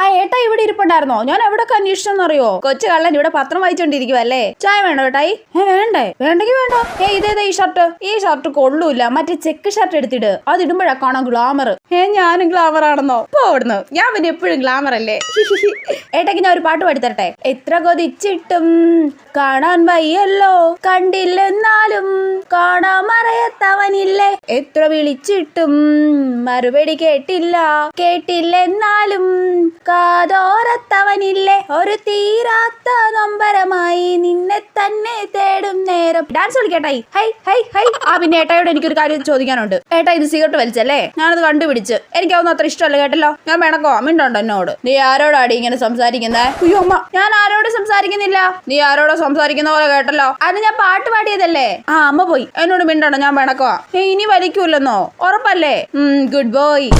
ആ ഏട്ടാ ഇവിടെ ഇരിപ്പുണ്ടായിരുന്നോ? ഞാൻ എവിടൊക്കെ അന്വേഷിച്ചെന്നറിയോ കൊച്ചു കള്ളൻ ഇവിടെ പത്രം വായിച്ചോണ്ടിരിക്കുവല്ലേ? ചായ വേണോ ഏട്ടായി വേണ്ടേ? വേണ്ടെങ്കിൽ വേണ്ട? ഏ ഇതേതാ ഈ ഷർട്ട്. ഈ ഷർട്ട് കൊള്ളൂല. മറ്റേ ചെക്ക് ഷർട്ട് എടുത്തിട്ട് അത് ഇടുമ്പോഴാ കാണാൻ ഗ്ലാമർ ഏ ഞാനും ഗ്ലാമർ ആണെന്നോ? പോ അവിടുന്ന്. ഞാൻ പിന്നെ എപ്പോഴും ഗ്ലാമർ അല്ലേ? ഏട്ടയ്ക്ക് ഞാൻ ഒരു പാട്ട് പാടിത്തരട്ടെ. എത്ര കൊതിച്ചിട്ടും കാണാൻ വയ്യല്ലോ. കണ്ടില്ലെന്നാലും കാണാൻ മറയത്തവനില്ലേ. എത്ര വിളിച്ചിട്ടും മറുപടി കേട്ടില്ല. കേട്ടില്ലെന്നാലും കാതോരത്തവനില്ലേ? ഒരു തീരാത്ത നൊമ്പരമായി നിന്നെ തന്നെ തേടും. നേരം ഡാൻസ് കളിക്കട്ടായി ഹൈ ഹൈ ഹൈ. ആ പിന്നെ ഏട്ടായോട് എനിക്കൊരു കാര്യം ചോദിക്കാനുണ്ട്. ഏട്ടാ ഇത് സിഗരറ്റ് വലിച്ചല്ലേ? ഞാനത് കണ്ടുപിടിച്ച്. എനിക്കതൊന്നും അത്ര ഇഷ്ടമല്ല കേട്ടല്ലോ? ഞാൻ വേണക്കോ? ഉണ്ടോ എന്നോട്? നീ ആരോടാടി ഇങ്ങനെ സംസാരിക്കുന്നേ? അയ്യോ അമ്മ ഞാൻ ആരോടും സംസാരിക്കുന്നില്ല. നീ ആരോടോ സംസാരിക്കുന്ന പോലെ കേട്ടല്ലോ? അത് ഞാൻ പാട്ട് പാടിയതല്ലേ? ആ അമ്മ പോയി. എന്നോട് മിണ്ടണോ ഞാൻ വേണക്കോ? ഇനി വലിക്കൂലെന്നോ ഉറപ്പല്ലേ? Good boy